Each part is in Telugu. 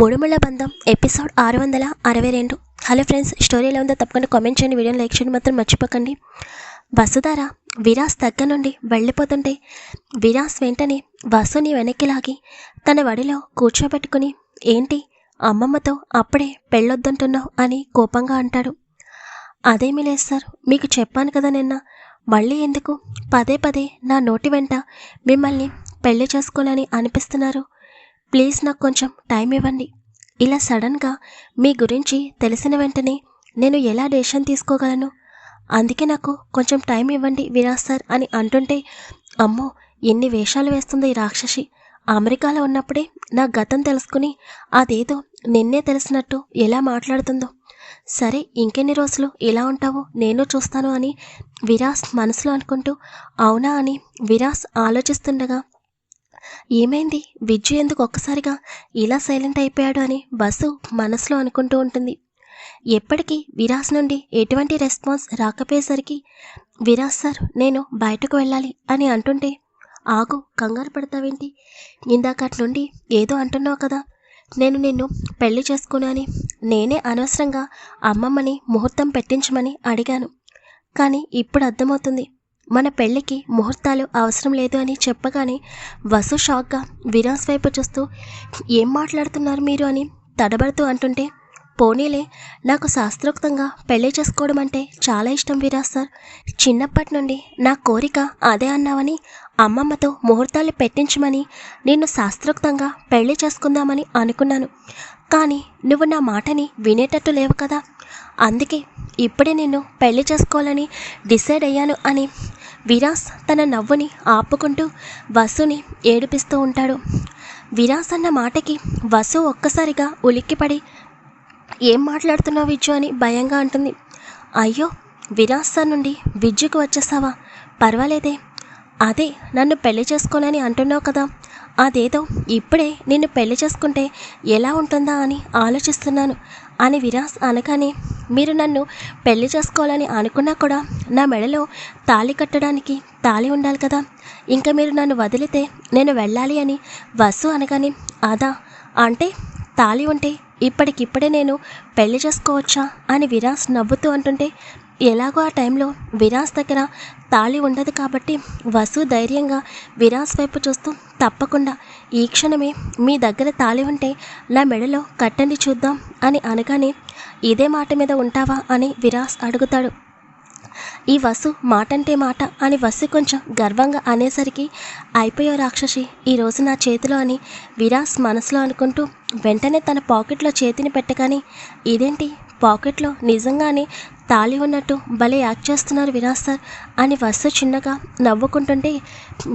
మూడుముళ్ళ బంధం ఎపిసోడ్ ఆరు వందల అరవై రెండు హలో ఫ్రెండ్స్ స్టోరీ ఎలా ఉందో తప్పకుండా కామెంట్ చేయండి వీడియోని లైక్ చేయండి మాత్రం మర్చిపోకండి. వసుధార విరాస్ దగ్గర నుండి వెళ్ళిపోతుంటే విరాస్ వెంటనే వసుని వెనక్కి లాగి తన వడిలో కూర్చోబెట్టుకుని ఏంటి అమ్మమ్మతో అప్పుడే పెళ్ళొద్దంటున్నావు అని కోపంగా అంటాడు. అదేమీ లేదు సార్ మీకు చెప్పాను కదా నిన్న మళ్ళీ ఎందుకు? పదే పదే నా నోటి వెంట మిమ్మల్ని పెళ్ళి చేసుకోవాలని అనిపిస్తున్నారు. ప్లీజ్ నాకు కొంచెం టైం ఇవ్వండి. ఇలా సడన్గా మీ గురించి తెలిసిన వెంటనే నేను ఎలా డెసిషన్ తీసుకోగలను? అందుకే నాకు కొంచెం టైం ఇవ్వండి విరాజ్ సార్ అని అంటుంటే అమ్మో ఎన్ని వేషాలు వేస్తుంది ఈ రాక్షసి. అమెరికాలో ఉన్నప్పుడే నా గతం తెలుసుకుని అదేదో నిన్నే తెలిసినట్టు ఎలా మాట్లాడుతుందో. సరే ఇంకెన్ని రోజులు ఇలా ఉంటావో నేను చూస్తాను అని విరాస్ మనసులో అనుకుంటూ అవునా అని విరాస్ ఆలోచిస్తుండగా ఏమైంది? విజ్జు ఎందుకు ఒక్కసారిగా ఇలా సైలెంట్ అయిపోయాడు అని బస్సు మనసులో అనుకుంటూ ఉంటుంది. ఎప్పటికీ విరాస్ నుండి ఎటువంటి రెస్పాన్స్ రాకపోయేసరికి విరాస్ సార్ నేను బయటకు వెళ్ళాలి అని అంటుంటే ఆగు కంగారు పడతావేంటి? ఇందాకటి నుండి ఏదో అంటున్నావు కదా నేను నిన్ను పెళ్ళి చేసుకుని నేనే అనవసరంగా అమ్మమ్మని ముహూర్తం పెట్టించమని అడిగాను. కానీ ఇప్పుడు అర్థమవుతుంది. మన పెళ్ళికి ముహూర్తాలు అవసరం లేదు అని చెప్పగానే వసు షాక్గా విరాస్ వైపు చూస్తూ ఏం మాట్లాడుతున్నారు మీరు? అని తడబడుతూ అంటుంటే పోనీలే నాకు శాస్త్రోక్తంగా పెళ్ళి చేసుకోవడం అంటే చాలా ఇష్టం విరాజ్ సార్. చిన్నప్పటి నుండి నా కోరిక అదే అన్నావని అమ్మమ్మతో ముహూర్తాలు పెట్టించమని నిన్ను శాస్త్రోక్తంగా పెళ్ళి చేసుకుందామని అనుకున్నాను. కానీ నువ్వు నా మాటని వినేటట్టు లేవు కదా. అందుకే ఇప్పుడే నిన్ను పెళ్ళి చేసుకోవాలని డిసైడ్ అయ్యాను అని విరాస్ తన నవ్వుని ఆపుకుంటూ వసుని ఏడిపిస్తూ ఉంటాడు. విరాస్ అన్న మాటకి వసు ఒక్కసారిగా ఉలిక్కిపడి ఏం మాట్లాడుతున్నావు విజ్జు అని భయంగా అంటుంది. అయ్యో విరాస్ సార్ నుండి విజ్జుకు వచ్చేసావా? పర్వాలేదే. అదే నన్ను పెళ్ళి చేసుకోనని అంటున్నావు కదా. అదేదో ఇప్పుడే నిన్ను పెళ్ళి చేసుకుంటే ఎలా ఉంటుందా? అని ఆలోచిస్తున్నాను. అని విరాస్ అనగానే మీరు నన్ను పెళ్ళి చేసుకోవాలని అనుకున్నా కూడా నా మెడలో తాళి కట్టడానికి తాళి ఉండాలి కదా. ఇంకా మీరు నన్ను వదిలితే నేను వెళ్ళాలి అని వసు అనగానే అదా అంటే తాళి ఉంటే ఇప్పటికిప్పుడే నేను పెళ్ళి చేసుకోవచ్చా? అని విరాస్ నవ్వుతూ అంటుంటే ఎలాగో ఆ టైంలో విరాస్ దగ్గర తాళి ఉండదు కాబట్టి వసు ధైర్యంగా విరాస్ వైపు చూస్తూ తప్పకుండా ఈ క్షణమే మీ దగ్గర తాళి ఉంటే నా మెడలో కట్టండి చూద్దాం అని అనగానే ఇదే మాట మీద ఉంటావా? అని విరాస్ అడుగుతాడు. ఈ వసు మాటంటే మాట అని వసు కొంచెం గర్వంగా అనేసరికి అయిపోయో రాక్షసి ఈరోజు నా చేతిలో అని విరాస్ మనసులో అనుకుంటూ వెంటనే తన పాకెట్లో చేతిని పెట్టగానే ఇదేంటి? పాకెట్లో నిజంగానే తాళి ఉన్నట్టు భలే యాక్ట్ చేస్తున్నారు విరాస్ సార్. అని వసు చిన్నగా నవ్వుకుంటుంటే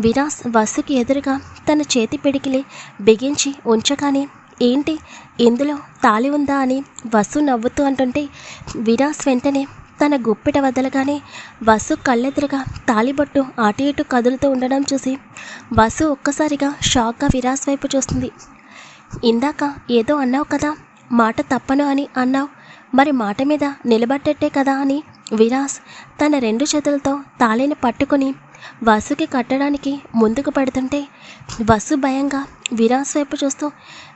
విరాస్ వసుకి ఎదురుగా తన చేతి పిడికిలి బిగించి ఉంచగానే ఏంటి? ఇందులో తాళి ఉందా? అని వసు నవ్వుతూ అంటుంటే విరాస్ వెంటనే తన గుప్పిట వదలగానే వసు కళ్ళెదురుగా తాలిబొట్టు అటు ఇటు కదులుతూ ఉండడం చూసి వసు ఒక్కసారిగా షాక్గా విరాస్ వైపు చూస్తుంది. ఇందాక ఏదో అన్నావు కదా మాట తప్పను అని అన్నావు. మరి మాట మీద నిలబట్టేట్టే కదా అని విరాస్ తన రెండు చేతులతో తాళిని పట్టుకుని వసుకి కట్టడానికి ముందుకు పడుతుంటే వసు భయంగా విరాస్ వైపు చూస్తూ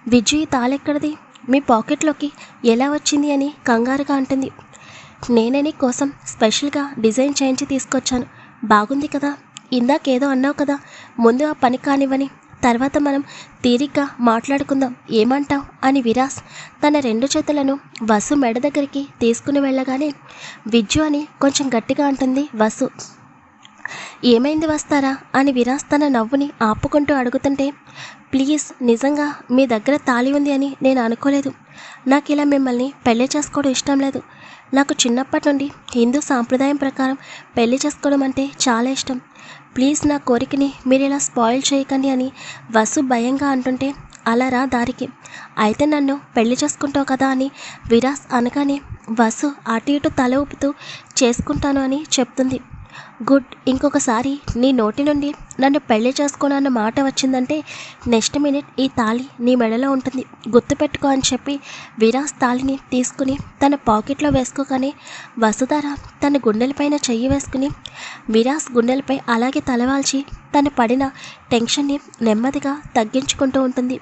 విజయ్ తాళెక్కడిది మీ పాకెట్లోకి ఎలా వచ్చింది? అని కంగారుగా అంటుంది. నేనే నీ కోసం స్పెషల్గా డిజైన్ చేయించి తీసుకొచ్చాను. బాగుంది కదా. ఇందాకేదో అన్నావు కదా ముందు ఆ పని కానివ్వని. తర్వాత మనం తీరిగ్గా మాట్లాడుకుందాం. ఏమంటావు? అని విరాస్ తన రెండు చేతులను వసు మెడ దగ్గరికి తీసుకుని వెళ్ళగానే విజ్జు అని కొంచెం గట్టిగా అంటుంది వసు. ఏమైంది వస్తారా? అని విరాస్ తన నవ్వుని ఆపుకుంటూ అడుగుతుంటే ప్లీజ్ నిజంగా మీ దగ్గర తాళి ఉంది అని నేను అనుకోలేదు. నాకు ఇలా మిమ్మల్ని పెళ్ళి చేసుకోవడం ఇష్టం లేదు. నాకు చిన్నప్పటి నుండి హిందూ సాంప్రదాయం ప్రకారం పెళ్ళి చేసుకోవడం అంటే చాలా ఇష్టం. ప్లీజ్ నా కోరికని మీరు ఇలా స్పాయిల్ చేయకండి అని వసు భయంగా అంటుంటే అలా రా దారికి. అయితే నన్ను పెళ్ళి చేసుకుంటావు కదా అని విరాస్ అనగానే వసు అటు ఇటు తల ఊపుతూ చేసుకుంటాను అని చెప్తుంది. గుడ్ ఇంకొకసారి నీ నోటి నుండి నన్ను పెళ్ళి చేసుకోనన్న మాట వచ్చిందంటే నెక్స్ట్ మినిట్ ఈ తాళి నీ మెడలో ఉంటుంది. గుర్తుపెట్టుకో అని చెప్పి విరాస్ తాళిని తీసుకుని తన పాకెట్లో వేసుకోగానే వసుధార తన గుండెలపైన చెయ్యి వేసుకుని విరాస్ గుండెలపై అలాగే తలవాల్చి తను పడిన టెన్షన్ని నెమ్మదిగా తగ్గించుకుంటూ ఉంటుంది.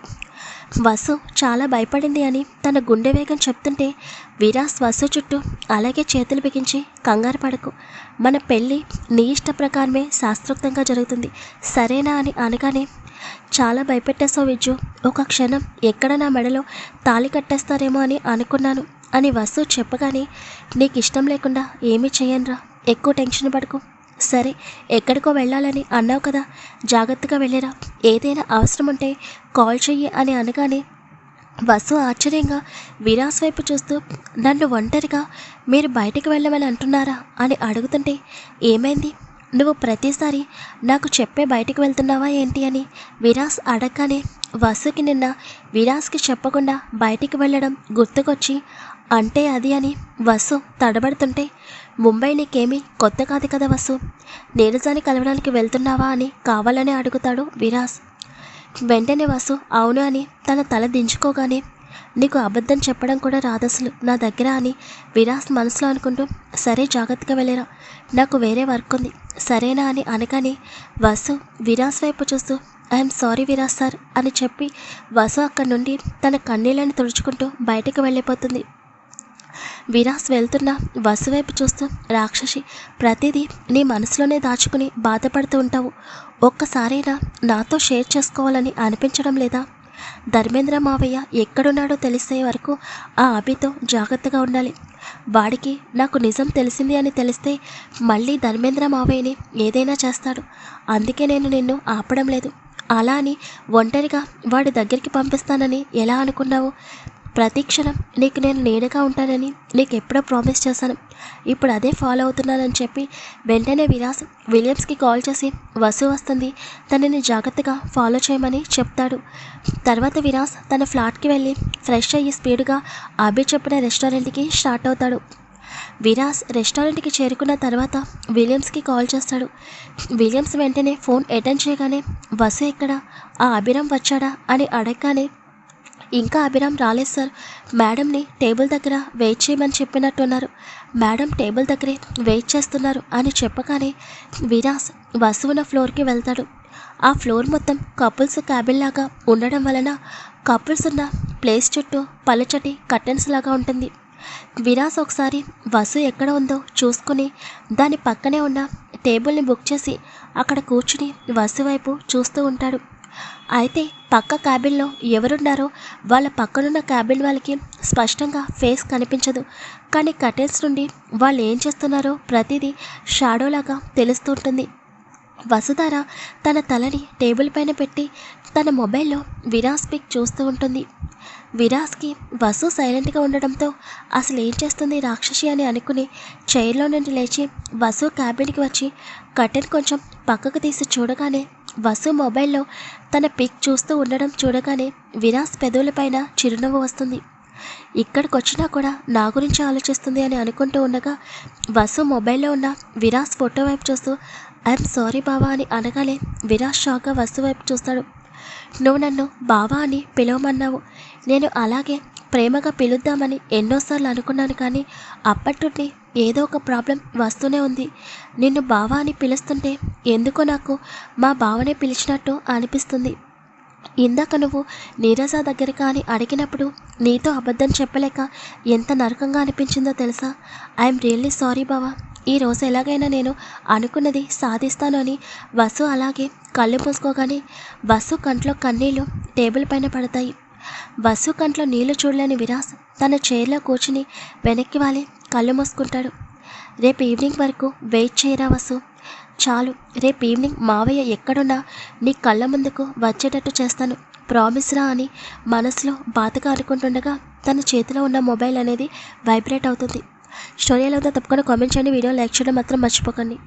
వసు చాలా భయపడింది అని తన గుండె వేగం చెప్తుంటే విరాస్ వసు చుట్టూ అలాగే చేతులు బిగించి కంగారు పడకు. మన పెళ్ళి నీ ఇష్ట ప్రకారమే శాస్త్రోక్తంగా జరుగుతుంది. సరేనా అని అనగానే చాలా భయపెట్టేసావు విజ్జు ఒక క్షణం ఎక్కడ నా మెడలో తాళి కట్టేస్తారేమో అని అనుకున్నాను అని వసు చెప్పగానే నీకు ఇష్టం లేకుండా ఏమీ చేయనురా. ఎక్కువ టెన్షన్ పడకు. సరే ఎక్కడికో వెళ్ళాలని అన్నావు కదా. జాగ్రత్తగా వెళ్ళిరా. ఏదైనా అవసరం ఉంటే కాల్ చెయ్యి అని అనగానే వసు ఆశ్చర్యంగా విరాస్ వైపు చూస్తూ నన్ను ఒంటరిగా మీరు బయటికి వెళ్ళమని అంటున్నారా అని అడుగుతుంటే ఏమైంది? నువ్వు ప్రతిసారి నాకు చెప్పే బయటకు వెళ్తున్నావా ఏంటి అని విరాస్ అడగగానే వసుకి నిన్న విరాస్కి చెప్పకుండా బయటికి వెళ్ళడం గుర్తుకొచ్చి అంటే అది అని వసు తడబడుతుంటే ముంబై నీకేమీ కొత్త కాదు కదా వసు? నీరజాని కలవడానికి వెళ్తున్నావా అని కావాలని అడుగుతాడు విరాస్. వెంటనే వసు అవును అని తన తల దించుకోగానే నీకు అబద్ధం చెప్పడం కూడా రాదసలు నా దగ్గర అని విరాస్ మనసులో అనుకుంటూ సరే జాగ్రత్తగా వెళ్ళరా నాకు వేరే వర్క్ ఉంది సరేనా అని అనగానే వసు విరాస్ వైపు చూస్తూ ఐఎమ్ సారీ విరాస్ సార్ అని చెప్పి వసు అక్కడి నుండి తన కన్నీళ్ళని తుడుచుకుంటూ బయటకు వెళ్ళిపోతుంది. విరాస్ వెళ్తున్న వసు వైపు చూస్తూ రాక్షసి ప్రతిదీ నీ మనసులోనే దాచుకుని బాధపడుతూ ఉంటావు. ఒక్కసారైనా నాతో షేర్ చేసుకోవాలని అనిపించడం లేదా? ధర్మేంద్ర మావయ్య ఎక్కడున్నాడో తెలిసే వరకు ఆ అభితో జాగ్రత్తగా ఉండాలి. వాడికి నాకు నిజం తెలిసింది అని తెలిస్తే మళ్ళీ ధర్మేంద్ర మావయ్యని ఏదైనా చేస్తాడు. అందుకే నేను నిన్ను ఆపడం లేదు. అలా అని ఒంటరిగా వాడి దగ్గరికి పంపిస్తానని ఎలా అనుకున్నావు? ప్రతి క్షణం నీకు నేను నీడగా ఉంటానని నీకు ఎప్పుడో ప్రామిస్ చేశాను. ఇప్పుడు అదే ఫాలో అవుతున్నానని చెప్పి వెంటనే విరాస్ విలియమ్స్కి కాల్ చేసి వసు వస్తుంది. తనని జాగ్రత్తగా ఫాలో చేయమని చెప్తాడు. తర్వాత విరాస్ తన ఫ్లాట్కి వెళ్ళి ఫ్రెష్ అయ్యి స్పీడ్గా అభి చెప్పిన రెస్టారెంట్కి స్టార్ట్ అవుతాడు. విరాస్ రెస్టారెంట్కి చేరుకున్న తర్వాత విలియమ్స్కి కాల్ చేస్తాడు. విలియమ్స్ వెంటనే ఫోన్ అటెండ్ చేయగానే వసు ఎక్కడ? ఆ అభిరామ్ వచ్చాడా? అని అడగగానే ఇంకా అభిరామ్ రాలేదు సార్. మేడంని టేబుల్ దగ్గర వెయిట్ చేయమని చెప్పినట్టున్నారు. మేడం టేబుల్ దగ్గరే వెయిట్ చేస్తున్నారు అని చెప్పగానే విరాస్ వసువున ఫ్లోర్కి వెళ్తాడు. ఆ ఫ్లోర్ మొత్తం కపుల్స్ క్యాబిన్ లాగా ఉండడం వలన కపుల్స్ ఉన్న ప్లేస్ చుట్టూ పల్లచటి కర్టెన్స్ లాగా ఉంటుంది. విరాస్ ఒకసారి వసు ఎక్కడ ఉందో చూసుకుని దాని పక్కనే ఉన్న టేబుల్ని బుక్ చేసి అక్కడ కూర్చుని వసు వైపు చూస్తూ ఉంటాడు. అయితే పక్క క్యాబిన్లో ఎవరున్నారో వాళ్ళ పక్కనున్న క్యాబిన్ వాళ్ళకి స్పష్టంగా ఫేస్ కనిపించదు. కానీ కటెన్స్ నుండి వాళ్ళు ఏం చేస్తున్నారో ప్రతిదీ షాడోలాగా తెలుస్తుంటుంది. వసుధార తన తలని టేబుల్ పైన పెట్టి తన మొబైల్లో విరాస్ పిక్ చూస్తూ ఉంటుంది. విరాస్కి వసు సైలెంట్గా ఉండడంతో అసలు ఏం చేస్తుంది రాక్షసి అని అనుకుని చైర్లో నుండి లేచి వసు క్యాబిన్కి వచ్చి కటెన్ కొంచెం పక్కకు తీసి చూడగానే వసు మొబైల్లో తన పిక్ చూస్తూ ఉండడం చూడగానే విరాస్ పెదవులపైన చిరునవ్వు వస్తుంది. ఇక్కడికొచ్చినా కూడా నా గురించి ఆలోచిస్తుంది అని అనుకుంటూ ఉండగా వసు మొబైల్లో ఉన్న విరాస్ ఫోటో వైపు చూస్తూ ఐఎమ్ సారీ బావా అని అనగానే విరాస్ షాక్గా వసు వైపు చూస్తాడు. నువ్వు నన్ను బావా అని పిలవమన్నావు. నేను అలాగే ప్రేమగా పిలుద్దామని ఎన్నోసార్లు అనుకున్నాను కానీ అప్పటి నుండి ఏదో ఒక ప్రాబ్లం వస్తూనే ఉంది. నిన్ను బావా అని పిలుస్తుంటే ఎందుకో నాకు మా బావనే పిలిచినట్టు అనిపిస్తుంది. ఇందాక నువ్వు నీరజ దగ్గర కానీ అడిగినప్పుడు నీతో అబద్ధం చెప్పలేక ఎంత నరకంగా అనిపించిందో తెలుసా? ఐఎమ్ రియల్లీ సారీ బావా. ఈ రోజు ఎలాగైనా నేను అనుకున్నది సాధిస్తాను అని వసు అలాగే కళ్ళు మూసుకోగానే వసు కంట్లో కన్నీళ్ళు టేబుల్ పైన పడతాయి. వసు కంట్లో నీళ్ళు చూడలేని విరాస్ తన చైర్లో కూర్చుని వెనక్కి వాలి కళ్ళు మూసుకుంటాడు. రేపు ఈవినింగ్ వరకు వెయిట్ చేయరా వసు? చాలు రేపు ఈవినింగ్ మావయ్య ఎక్కడున్నా నీ కళ్ళ ముందుకు వచ్చేటట్టు చేస్తాను. ప్రామిస్ రా అని మనసులో బాధగా అనుకుంటుండగా తన చేతిలో ఉన్న మొబైల్ అనేది వైబ్రేట్ అవుతుంది. స్టోరీ ఎలా ఉందో తప్పకుండా కామెంట్ చేయండి. వీడియో లైక్ చేయడం మాత్రం మర్చిపోకండి.